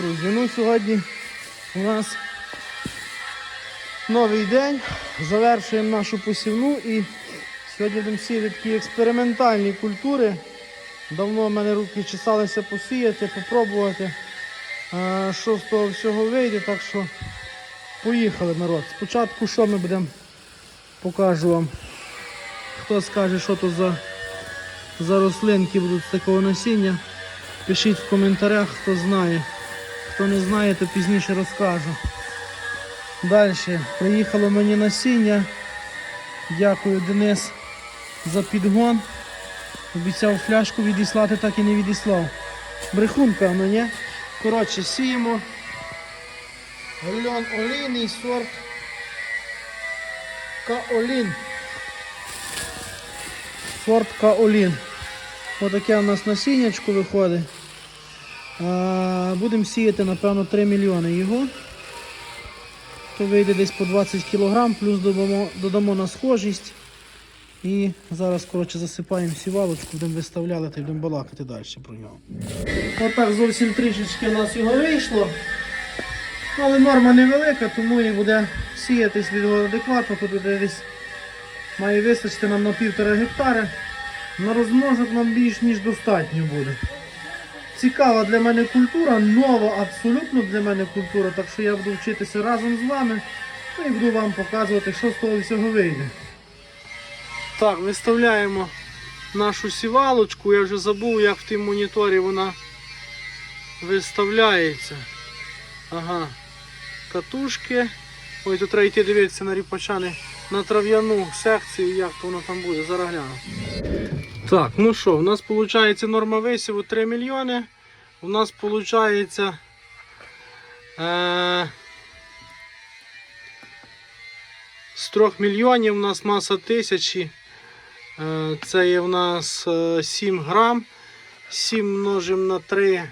друзі, ну сьогодні у нас новий день. Завершуємо нашу посівну і сьогодні будемо сіяти такі експериментальні культури. Давно в мене руки чесалися посіяти, попробувати, е, що з того всього вийде. Так що поїхали народ. Спочатку що ми будемо покажу вам. Хто скаже, що то за, за рослинки будуть з такого насіння. Пишіть в коментарях, хто знає. Хто не знає, то пізніше розкажу. Далі. Приїхало мені насіння. Дякую, Денис, за підгон. Обіцяв фляжку відіслати, так і не відіслав. Брехунка, ну ні? Коротше, сіємо. Гальон олійний сорт Каолін. Сорт Каолін. Отаке у нас насіннячко виходить. Будемо сіяти, напевно, 3 мільйони його. То вийде десь по 20 кг, плюс додамо, додамо на схожість. І зараз коротше, засипаємо сівалочку, будемо виставляти та будемо балакати далі про нього. Отак зовсім трішечки у нас його вийшло. Але норма невелика, тому і буде сіятись від його адекватно. Тут десь має вистачити нам на півтора гектари. На розмножок нам більш ніж достатньо буде. Цікава для мене культура, нова абсолютно для мене культура, так що я буду вчитися разом з вами ну, і буду вам показувати, що з того всього вийде. Так, виставляємо нашу сівалочку. Я вже забув, як в тім моніторі вона виставляється. Ага. Катушки. Ой, тут треба йти дивитися на ріпачани на трав'яну секцію, як то воно там буде, зараз гляну. Так, ну що, у нас виходить норма висіву 3 мільйони. У нас виходить е, з 3 мільйонів у нас маса тисячі. Е, це є в нас е, 7 грам. 7 множимо на 3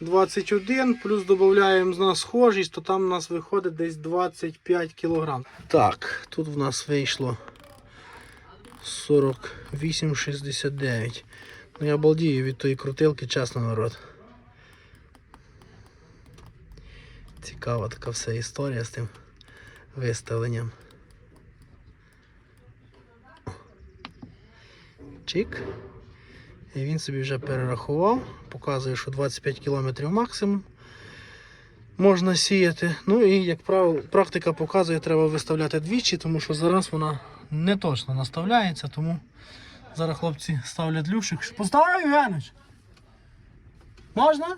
21, плюс додаємо з нас схожість, то там у нас виходить десь 25 кг. Так, тут в нас вийшло 48,69. Ну я балдію від тої крутилки, чесно народ. Цікава така вся історія з тим виставленням. Чик. І він собі вже перерахував, показує, що 25 км максимум можна сіяти. Ну і, як правило, практика показує, треба виставляти двічі, тому що зараз вона не точно наставляється, тому зараз хлопці ставлять люшик. Поставляй, Євгенович? Можна?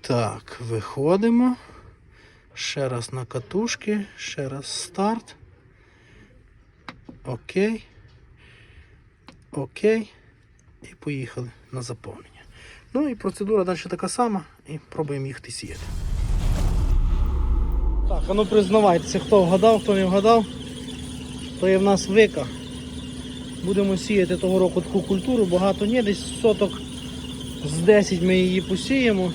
Так, виходимо. Ще раз на катушки, ще раз старт. Окей. Окей. І поїхали на заповнення. Ну і процедура далі така сама. І пробуємо їхати сіяти. Так, а ну признавайтеся, хто вгадав, хто не вгадав. То є в нас вика. Будемо сіяти того року таку культуру, багато ні, десь соток з 10 ми її посіємо.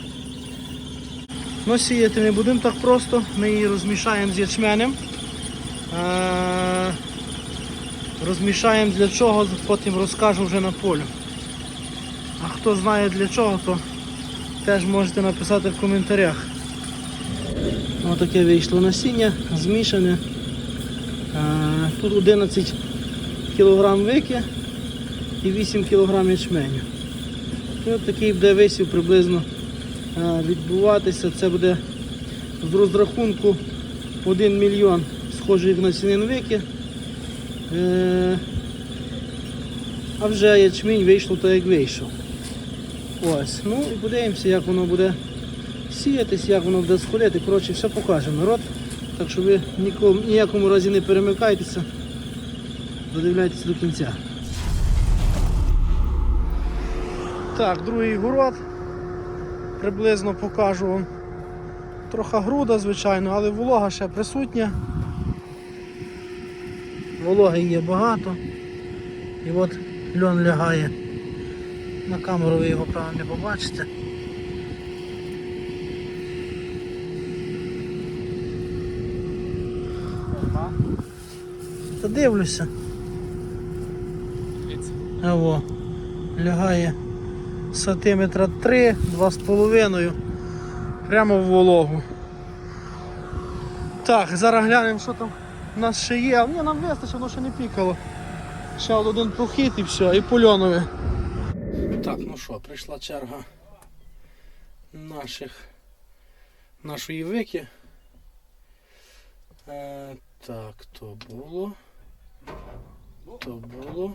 Ну, сіяти не будемо так просто, ми її розмішаємо з ячменем. Е, Розмішаємо для чого, потім розкажу вже на полю. Хто знає для чого, то теж можете написати в коментарях. Ось таке вийшло насіння, змішане. Е, Тут 11 кг вики і 8 кг ячменю. І от такий буде висів приблизно е, відбуватися. Це буде з розрахунку 1 мільйон схожих насінин вики. Е, А вже ячмінь вийшло так, як вийшов. Ось. Ну і подивимося, як воно буде сіятись, як воно буде сходити. Коротше, все покажемо народ. Так що ви нікому, ніякому разі не перемикайтеся. Додивляйтеся до кінця. Так, другий город. Приблизно покажу вам. Трохи груда, звичайно, але волога ще присутня. Вологи є багато. І от льон лягає. На камеру ви його правильно не побачите. Та дивлюся. А во, лягає сантиметра 3, 2,5 прямо в вологу. Так, зараз глянемо, що там у нас ще є. А ні, нам вистачить, воно ще не пікало. Ще один прохід і все, і польонове. Так, ну що, прийшла черга наших нашої вики. Е, так, то було. То було.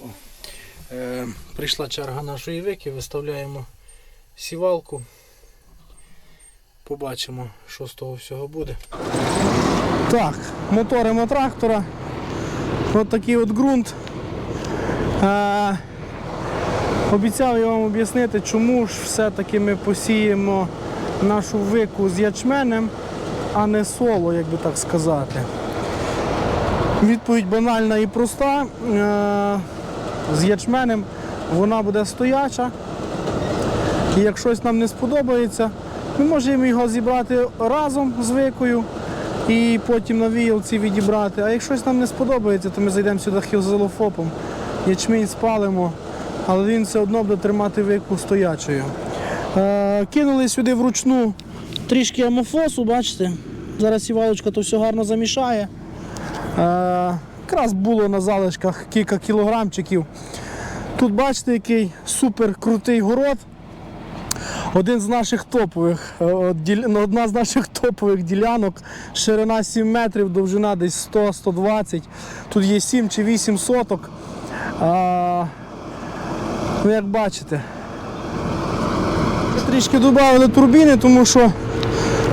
О. Е, прийшла черга нашої вики, виставляємо сівалку. Побачимо, що з того всього буде. Так, моторимо трактора. От такий от ґрунт. Е, обіцяв я вам об'яснити, чому ж все-таки ми посіємо нашу вику з ячменем, а не соло, як би так сказати. Відповідь банальна і проста. Е, з ячменем вона буде стояча. І як щось нам не сподобається, ми можемо його зібрати разом з викою і потім на віялці відібрати. А як щось нам не сподобається, то ми зайдемо сюди хілзелофопом, ячмінь спалимо, але він все одно буде тримати вику стоячою. Е, кинули сюди вручну трішки амофосу, бачите? Зараз сівалочка то все гарно замішає. Е, якраз було на залишках кілька кілограмчиків. Тут бачите, який супер крутий город. Один з наших топових, е, ну, одна з наших топових ділянок, ширина 7 метрів, довжина десь 100-120. Тут є 7 чи 8 соток. Ну, як бачите, трішки додали турбіни, тому що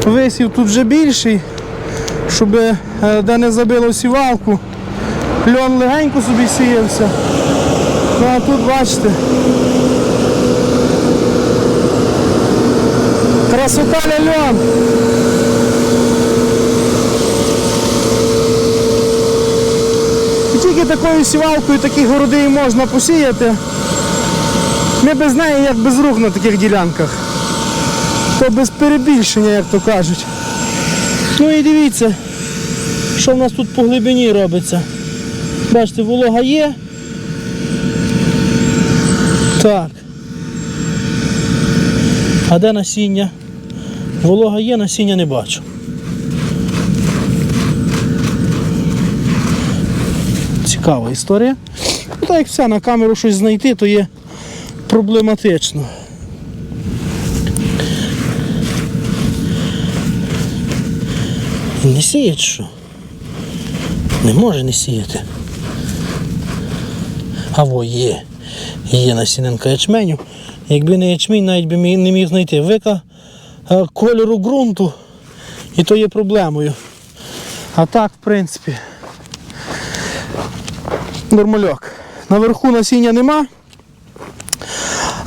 висів тут вже більший, щоб е, де не забило сівалку. Льон легенько собі сіявся. Ну а тут бачите. Красота льон. І тільки такою сівалкою такі городи можна посіяти. Ми без неї як без рук на таких ділянках. То без перебільшення, як то кажуть. Ну і дивіться, що в нас тут по глибині робиться. Бачите, волога є. Так. А де насіння? Волога є, насіння не бачу. Цікава історія. Ну, так як все, на камеру щось знайти, то є проблематично. Не сіє що? Не може не сіяти. А во є. Є насінинка ячменю. Якби не ячмінь, навіть би не міг знайти вика е, кольору ґрунту. І то є проблемою. А так, в принципі, нормальок. Наверху насіння нема.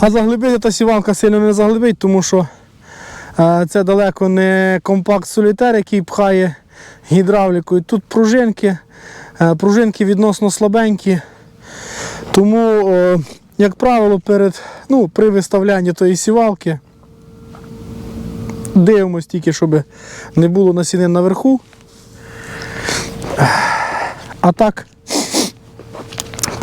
А заглибити та сівалка сильно не заглибить, тому що е, це далеко не компакт солітер, який пхає гідравлікою. Тут пружинки, е, пружинки відносно слабенькі. Тому, як правило, перед, ну, при виставлянні тої сівалки дивимось тільки, щоб не було насінин наверху. А так,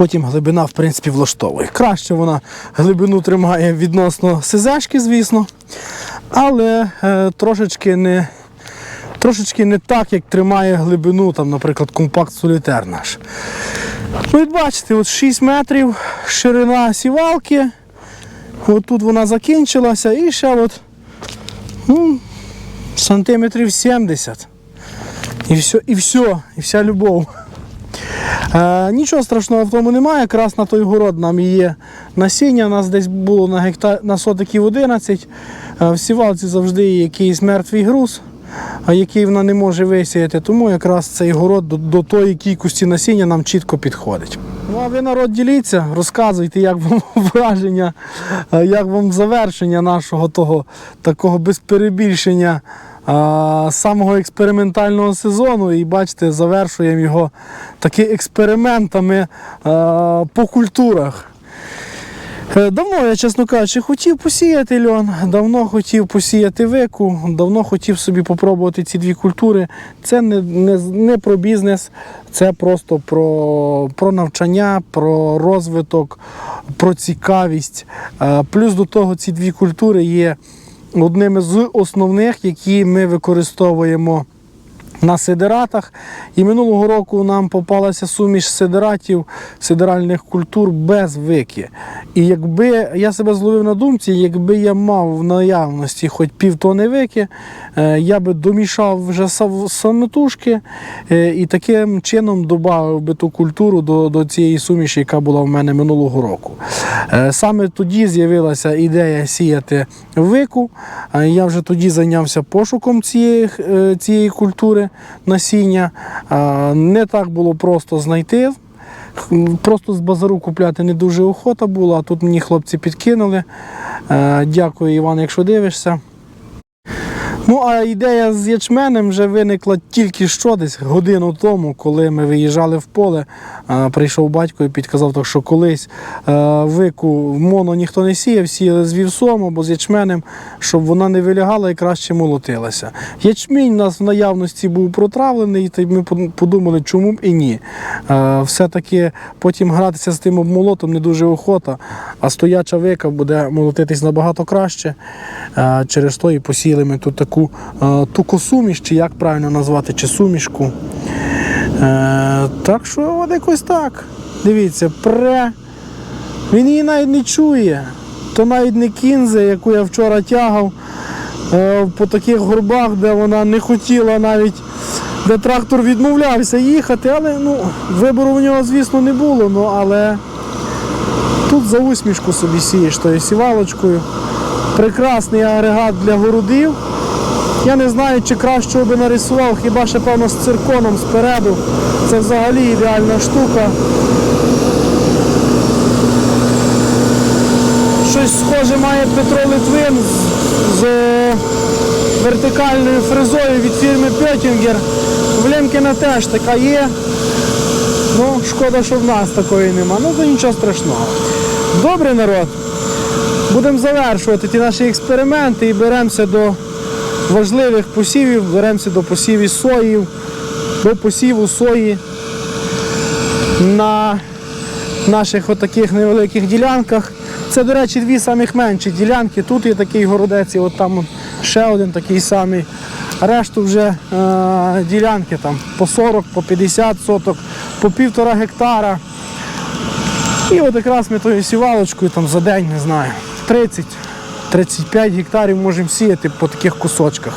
потім глибина, в принципі, влаштовує. Краще вона глибину тримає відносно СЗшки, звісно, але е, трошечки не. Трошечки не так, як тримає глибину, там, наприклад, компакт солітер наш. Ну, і бачите, от 6 метрів ширина сівалки. От тут вона закінчилася і ще от, ну, сантиметрів 70. І все, і все, і вся любов. Е, нічого страшного в тому немає. Якраз на той город нам є насіння. У нас десь було на гектар на сотиків 11. Е, в сівалці завжди є якийсь мертвий груз, який вона не може висіяти. Тому якраз цей город до, до тої кількості насіння нам чітко підходить. Ну а ви народ діліться, розказуйте, як вам враження, е, як вам завершення нашого того такого без перебільшення а, самого експериментального сезону. І бачите, завершуємо його таки експериментами по культурах. Е, Давно я, чесно кажучи, хотів посіяти льон, давно хотів посіяти вику, давно хотів собі попробувати ці дві культури. Це не, не, не про бізнес, це просто про, про навчання, про розвиток, про цікавість. Е, Плюс до того ці дві культури є одними з основних, які ми використовуємо на сидератах. І минулого року нам попалася суміш сидератів, сидеральних культур без вики. І якби я себе зловив на думці, якби я мав в наявності хоч півтони вики, я би домішав вже самотужки е, і таким чином додав би ту культуру до, до цієї суміші, яка була в мене минулого року. Е, Саме тоді з'явилася ідея сіяти вику. Е, Я вже тоді зайнявся пошуком цієї, е, цієї культури насіння. Е, Не так було просто знайти. Просто з базару купляти не дуже охота була, а тут мені хлопці підкинули. Е, Дякую, Іван, якщо дивишся. Ну, а ідея з ячменем вже виникла тільки що десь годину тому, коли ми виїжджали в поле. Прийшов батько і підказав, так, що колись е, вику в моно ніхто не сіяв, сіяли з вівсом або з ячменем, щоб вона не вилягала і краще молотилася. Ячмінь у нас в наявності був протравлений, і ми подумали, чому б і ні. Е, Все-таки потім гратися з тим обмолотом не дуже охота, а стояча вика буде молотитись набагато краще. Е, Через то і посіяли ми тут таку е, тукосуміш, чи як правильно назвати, чи сумішку. Е, Так що от якось так. Дивіться, пре. Він її навіть не чує. То навіть не кінзе, яку я вчора тягав е, по таких горбах, де вона не хотіла навіть, де трактор відмовлявся їхати, але ну, вибору у нього, звісно, не було. Ну, але тут за усмішку собі сієш тою сівалочкою. Прекрасний агрегат для городів. Я не знаю, чи кращого би нарисував, хіба ще певно з цирконом спереду. Це взагалі ідеальна штука. Щось схоже має Петро Литвин з, з е, вертикальною фрезою від фірми Пьотінгер. В Лемкіна теж така є. Ну, шкода, що в нас такої нема. Ну, то нічого страшного. Добре, народ. Будемо завершувати ті наші експерименти і беремося до важливих посівів, беремося до посівів соїв, до посіву сої на наших отаких невеликих ділянках. Це, до речі, дві самих менші ділянки. Тут є такий городець, і от там ще один такий самий. Решту вже е, ділянки там по 40, по 50 соток, по півтора гектара. І от якраз ми тою сівалочкою там за день, не знаю, 30-35 гектарів можемо сіяти по таких кусочках.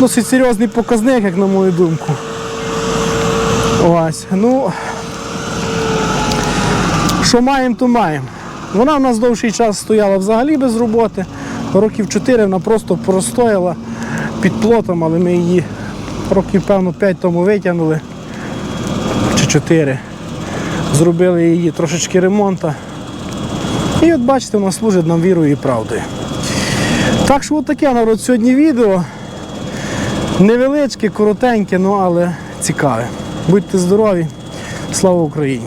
Досить серйозний показник, як на мою думку. Ось, ну, що маємо, то маємо. Вона в нас довший час стояла взагалі без роботи. Років 4 вона просто простояла під плотом, але ми її років, певно, 5 тому витягнули. Чи 4. Зробили її трошечки ремонту. І от бачите, вона служить нам вірою і правдою. Так що от таке народ сьогодні відео. Невеличке, коротеньке, ну але цікаве. Будьте здорові. Слава Україні!